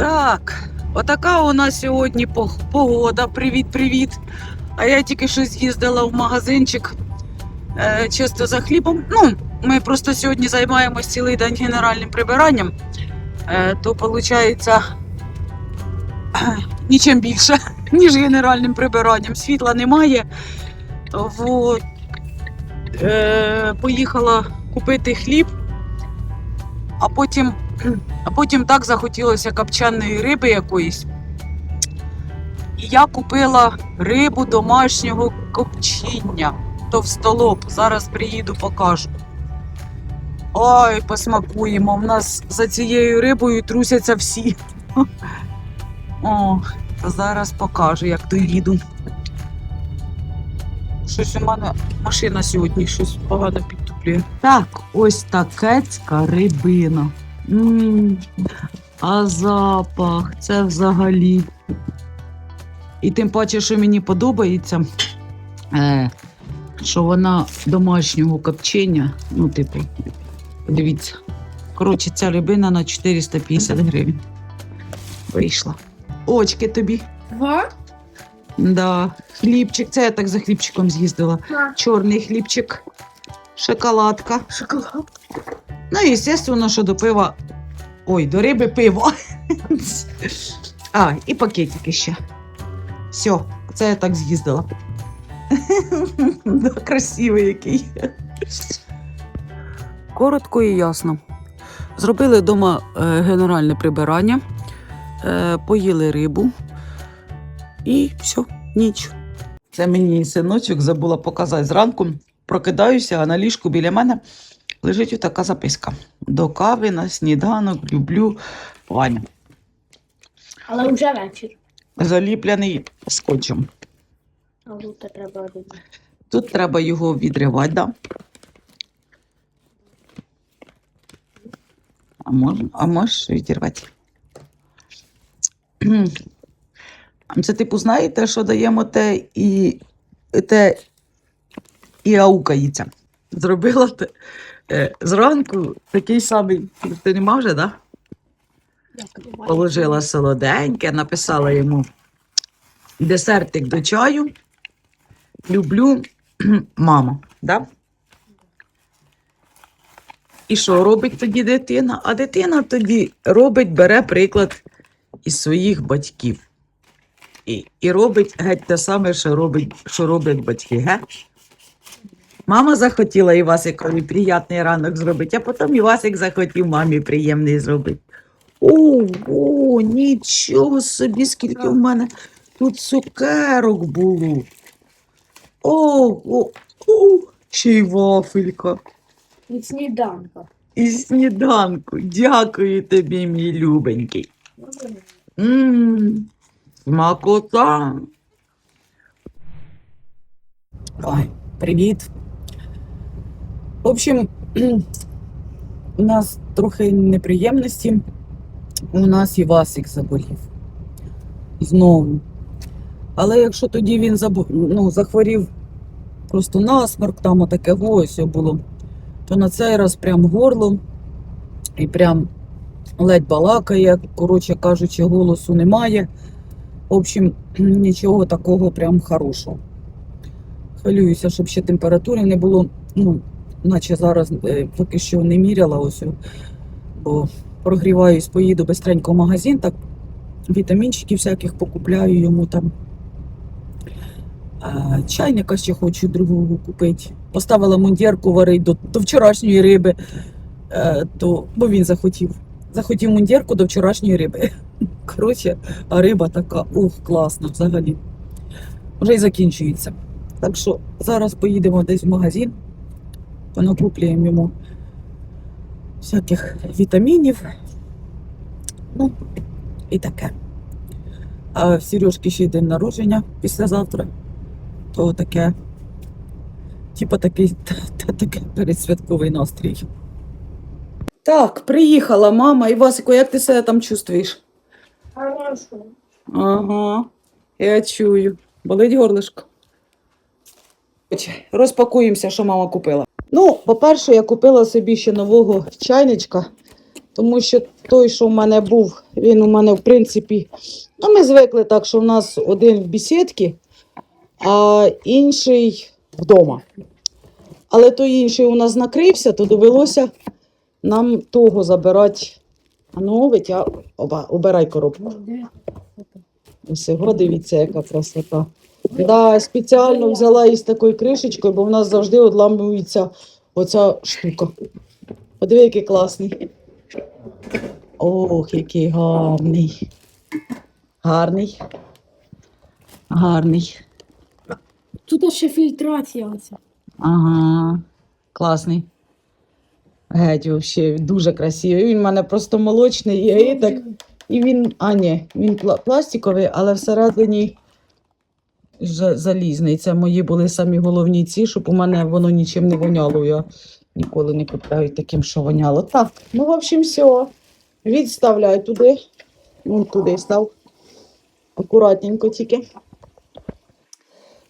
Так, отака у нас сьогодні погода. Привіт-привіт. А я тільки що з'їздила в магазинчик е, чисто за хлібом. Ну, ми просто сьогодні займаємось цілий день генеральним прибиранням. Е, то виходить нічим більше, ніж генеральним прибиранням. Світла немає. Вот. Е, поїхала купити хліб, а потім а потім так захотілося копченої риби якоїсь. І я купила рибу домашнього копчіння. Товстолоб. Зараз приїду, покажу. Ой, посмакуємо. У нас за цією рибою трусяться всі. О, зараз покажу, як доїду. Щось у мене машина сьогодні щось погано підтуплює. Так, ось такецька рибина. М, А запах, це взагалі. І тим паче, що мені подобається, е, що вона домашнього копчення. Ну, типу, дивіться. Коротше, ця рибина на 450 гривень. Вийшла. Очки тобі. Два? Да. Хлібчик. Це я так за хлібчиком з'їздила. Чорний хлібчик, шоколадка. Шоколад. Ну і звісно, що до пива. Ой, до риби пиво. А, і пакетики ще. Все, це я так з'їздила. Да, Красивий який. Коротко і ясно. Зробили вдома генеральне прибирання, е, поїли рибу і все, ніч. Це мені синочок забула показати зранку. Прокидаюся, а на ліжку біля мене лежить така записка. До кави на сніданок люблю Ваня. Але вже вечір. Заліплений скотчем. А тут треба робити. Тут треба його відривати, да? А можна, а можеш відірвати. Це, типу, знаєте, що даємо те і те і аукається. Зробила те, е, зранку такий самий. Ти не мав вже? Да? Положила солоденьке, написала йому десертик до чаю. Люблю мама. Да? І що робить тоді дитина? А дитина тоді робить, бере приклад із своїх батьків. І, і робить геть те саме, що, робить, що роблять батьки. Ге? Мама захотіла Івасикові приємний ранок зробити, а потім Івасик захотів мамі приємний зробити. Ого, нічого собі, скільки в мене тут цукерок було. Ого, о, ще й вафелька. Від сніданка. І сніданку. Дякую тобі, мій любенький. Мм, смакота. Ой, привіт. В общем, у нас трохи неприємності. У нас Івасик заболів. Знову. Але якщо тоді він забу... ну, захворів просто насморк, там отаке ось було, то на цей раз прям горло і прям ледь балакає, коротше кажучи, голосу немає. В общем, нічого такого прям хорошого. Хвилююся, щоб ще температури не було. Ну, наче зараз е, поки що не міряла ось, бо прогріваюсь, поїду бистренько в магазин, так вітамінчиків всяких покупляю йому там. Чайника ще хочу другого купити. Поставила мундірку варить до, до вчорашньої риби, е, то, бо він захотів. Захотів мундірку до вчорашньої риби. Коротше, а риба така, ух, класна взагалі. Вже й закінчується. Так що зараз поїдемо десь в магазин, понакуплюємо йому всяких вітамінів. Ну, і таке. А в Сережки ще й день народження післязавтра. То таке, типу такий та- таке передсвятковий настрій. Так, приїхала мама. Івасико, як ти себе там чувствуєш? Хорошо. Ага, я чую. Болить горлишко. Розпакуємося, що мама купила. Ну, по-перше, я купила собі ще нового чайничка, Тому що той, що в мене був, він у мене, в принципі, ну, ми звикли так, що в нас один в бесідці, а інший вдома. Але той інший у нас накрився, то довелося нам того забирати. А ну, витя... Оба, обирай коробку. Усього дивіться, яка красота. Да, спеціально взяла із такою кришечкою, бо в нас завжди одламується оця штука. Подиви, який класний. Ох, який гарний. Гарний. Гарний. Тут ще фільтрація оця. Ага, класний. Геть, взагалі, дуже красивий. Він в мене просто молочний і, і так. І він, а ні, він пластиковий, але всередині залізний. Це мої були самі головні ці, щоб у мене воно нічим не воняло. Я ніколи не купляю таким, що воняло. Так, ну, в общем, все. Відставляй туди. Вон туди став. Акуратненько тільки.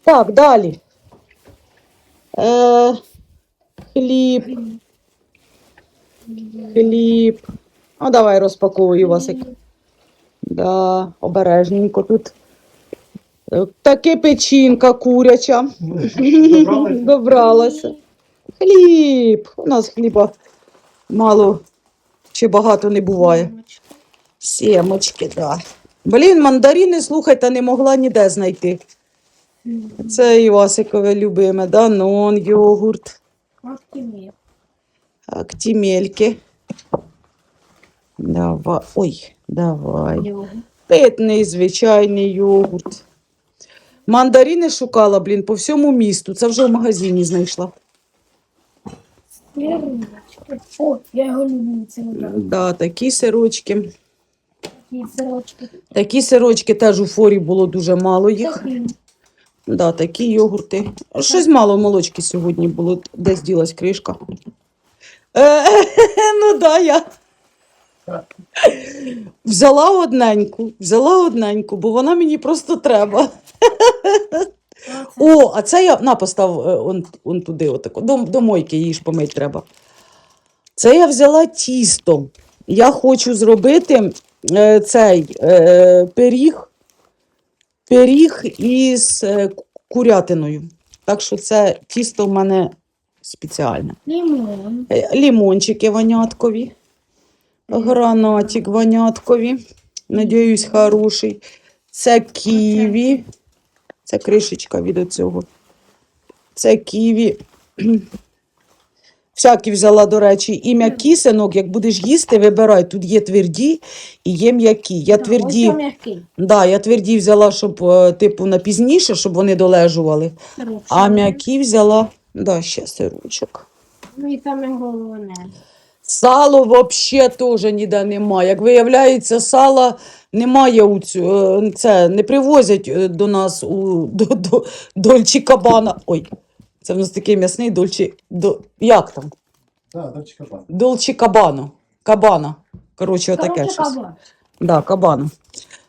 Так, далі. Е, хліб. Хліб. А давай розпаковую Васик. Да, обережненько тут. Е, Таки печінка куряча. Добралася? Добралася. Хліб. У нас хліба мало чи багато не буває. Сімочки, да. Блін, мандарини, слухайте, не могла ніде знайти. Це Івасикове любиме, данон, йогурт, актімельки. Давай. Ой, давай. Питний звичайний йогурт. Мандарини шукала, блін, по всьому місту. Це вже в магазині знайшла. О, я його люблю, це Да, такі сирочки. такі сирочки. Такі сирочки теж у форі було дуже мало їх. Да, такі йогурти. Щось мало молочки сьогодні було. Десь ділась кришка. Е, ну да, я. Взяла одненьку, взяла одненьку, бо вона мені просто треба. О, а це я на постав е, он, он туди, отако. До, до мойки її ж помить треба. Це я взяла тісто. Я хочу зробити е, цей е, пиріг, пиріг із е, курятиною. Так що це тісто в мене спеціальне. Лимон. Е, Лімончики ваняткові, гранатик ваняткові. Надіюсь, хороший. Це ківі. Це кришечка від цього. Це ківі. Всякі взяла, до речі, і м'які синок, як будеш їсти, вибирай. Тут є тверді і є м'які. Я тверді, да, я тверді взяла, щоб е, типу на пізніше, щоб вони долежували. А м'які взяла, да, ще сирочок. Ну і саме головне. Сало взагалі теж ніде немає. Як виявляється, сала немає у цю, е, це не привозять е, до нас у до, до, Дольчі Кабана. Ой, це в нас такий м'ясний Дольчі. До, як там? Так, дочка кабан. Дольчі Кабано. Кабана. Коротше, отаке щось. кабан. Да, кабана.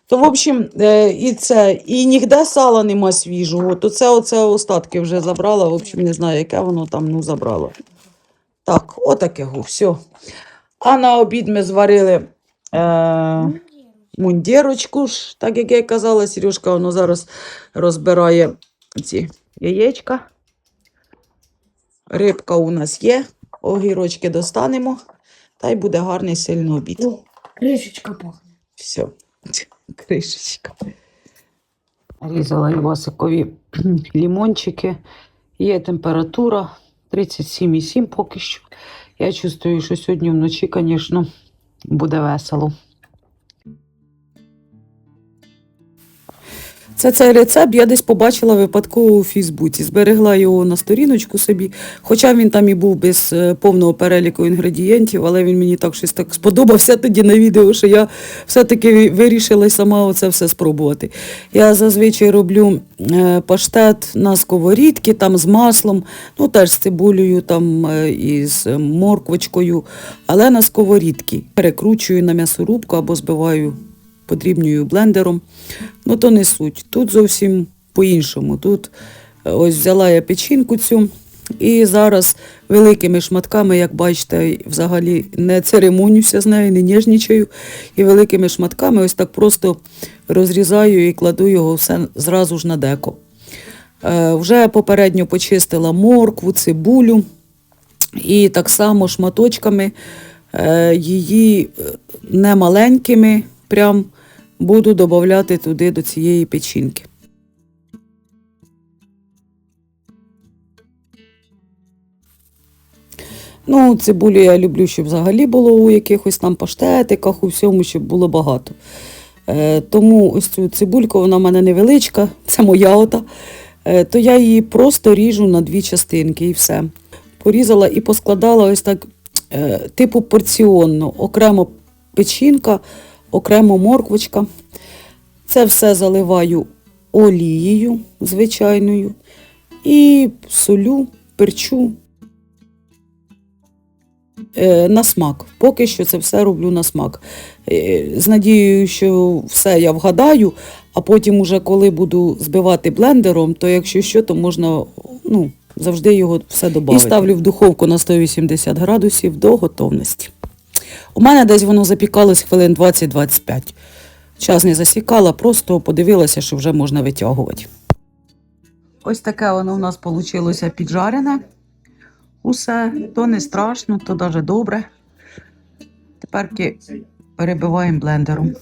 То, в общем, е, і це, і ніде сала нема свіжого. То це оце остатки вже забрала. В общем, не знаю, яке воно там ну, забрала. Так, отаке го, все. А на обід ми зварили е, мундірочку, так як я й казала, Сережка воно зараз розбирає ці яєчка. Рибка у нас є, огірочки достанемо, та й буде гарний сильний обід. О, кришечка пахне. Все, кришечка. Різала Івасикові лімончики. Є температура 37,7 поки що. Я чувствую, що сьогодні вночі, звісно, буде весело. Це цей рецепт я десь побачила випадково у Фейсбуці. Зберегла його на сторіночку собі. Хоча він там і був без е, повного переліку інгредієнтів, але він мені так щось так сподобався тоді на відео, що я все-таки вирішила сама оце все спробувати. Я зазвичай роблю е, паштет на сковорідці, там з маслом, ну теж з цибулею, там е, і з морквочкою, але на сковорідці. Перекручую на м'ясорубку або збиваю подрібнюю блендером. Ну, то не суть. Тут зовсім по-іншому. Тут е, ось взяла я печінку цю, І зараз великими шматками, як бачите, взагалі не церемонюся з нею, не ніжнічаю. І великими шматками ось так просто розрізаю і кладу його все зразу ж на деко. Е, вже попередньо почистила моркву, цибулю і так само шматочками е, її е, не маленькими, прям буду додати туди до цієї печінки. Ну, цибулю я люблю, щоб взагалі було у якихось там паштетиках, у всьому, щоб було багато. Е, тому ось цю цибульку, вона в мене невеличка, це моя ота. Е, то я її просто ріжу на дві частинки і все. Порізала і поскладала ось так, е, типу порціонно. Окремо печінка, окремо морквочка. Це все заливаю олією звичайною і солю, перчу е, на смак. Поки що це все роблю на смак. Е, З надією, що все я вгадаю, а потім, уже коли буду збивати блендером, то якщо що, то можна ну, завжди його все додати. І ставлю в духовку на 180 градусів до готовності. У мене десь воно запікалось хвилин 20-25. Час не засікала, просто подивилася, що вже можна витягувати. Ось таке воно у нас вийшло піджарене. Усе то не страшно, то навіть добре. Тепер перебиваємо блендером.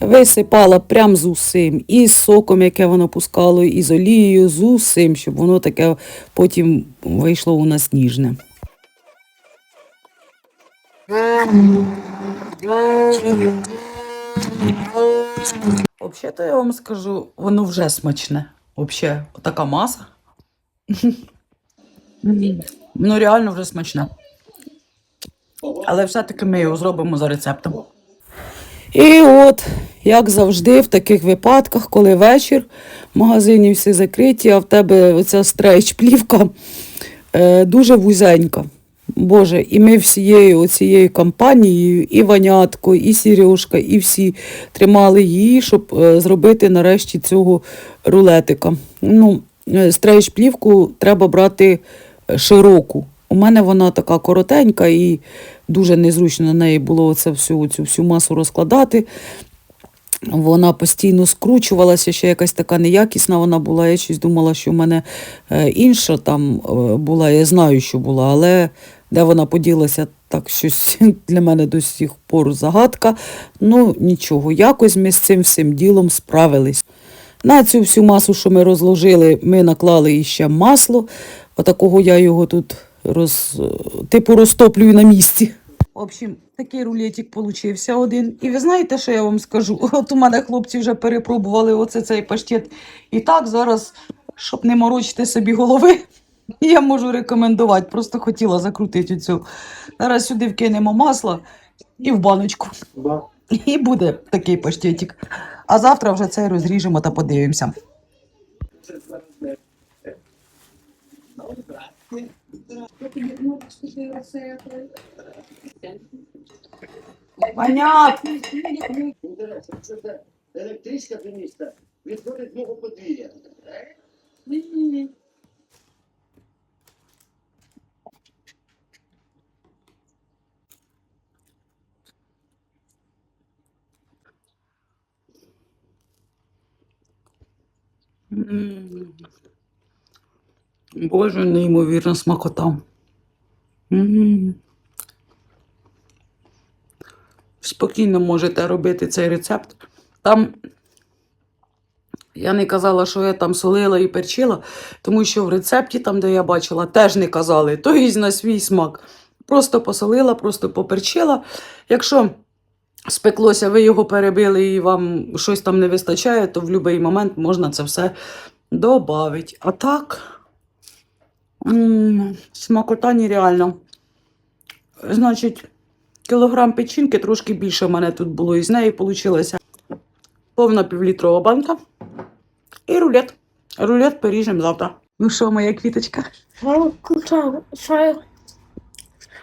Висипала прям з усім, і з соком, яке воно пускало, і з олією, з усім, щоб воно таке потім вийшло у нас ніжне. Взагалі-то я вам скажу, воно вже смачне. Взагалі, така маса. Ну, реально вже смачне. Але все-таки ми його зробимо за рецептом. І от, як завжди, в таких випадках, коли вечір, магазині всі закриті, а в тебе оця стрейч-плівка е, дуже вузенька. Боже, і ми всією оцією компанією, і Ванятко, і Сережка, і всі тримали її, щоб е, зробити нарешті цього рулетика. Ну, е, стрейч-плівку треба брати е, широку. У мене вона така коротенька і дуже незручно на неї було це всю, цю всю масу розкладати. Вона постійно скручувалася, ще якась така неякісна вона була. Я щось думала, що в мене інша там була, я знаю, що була, але де вона поділася, так щось для мене до сих пор загадка. Ну, нічого, якось ми з цим всім ділом справились. На цю всю масу, що ми розложили, ми наклали іще масло. Отакого я його тут роз... типу розтоплюю на місці. В общем, такий рулетик получився один. І ви знаєте, що я вам скажу? От у мене хлопці вже перепробували оце цей паштет. І так зараз, щоб не морочити собі голови, я можу рекомендувати. Просто хотіла закрутити цю. Зараз сюди вкинемо масло і в баночку. Да. І буде такий паштетик. А завтра вже цей розріжемо та подивимося. Понятно. Електричка до міста відходить мого подвір'я. Боже, неймовірна смакота. Спокійно можете робити цей рецепт. Там я не казала, що я там солила і перчила, тому що в рецепті, там, де я бачила, теж не казали. То є на свій смак. Просто посолила, просто поперчила. Якщо спеклося, ви його перебили і вам щось там не вистачає, то в будь-який момент можна це все додати. А так, м, смакота нереальна. Значить, кілограм печінки трошки більше в мене тут було, і з неї вийшла повна півлітрова банка. І рулет. Рулет поріжемо завтра. Ну що, моя квіточка? Самый вкусный, самый,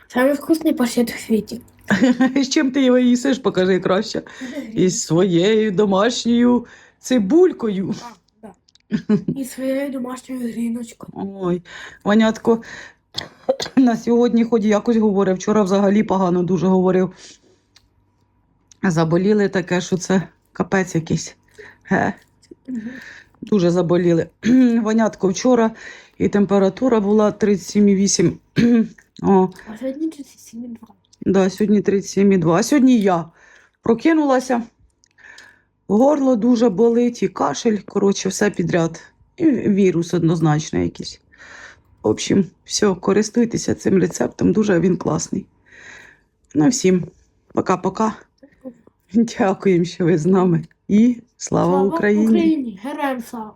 самый вкусный паштет в свете. З чим ти його їсиш, покажи краще. Із своєю домашньою цибулькою. Да. І своєю домашньою гріночкою. Ой, Ванятко на сьогодні хоч якось говорив. Вчора взагалі погано дуже говорив. Заболіли таке, що це капець якийсь. Ге, дуже заболіли. Ванятко вчора і температура була 37,8. О, А сьогодні 37,2. Да, сьогодні 37,2. А сьогодні я прокинулася. Горло дуже болить, і кашель, коротше, все підряд. І вірус однозначно якийсь. В общем, все, користуйтеся цим рецептом, дуже він класний. Ну, всім пока-пока. Дякуємо, що ви з нами. І слава, Україні! Україні! Героям слава!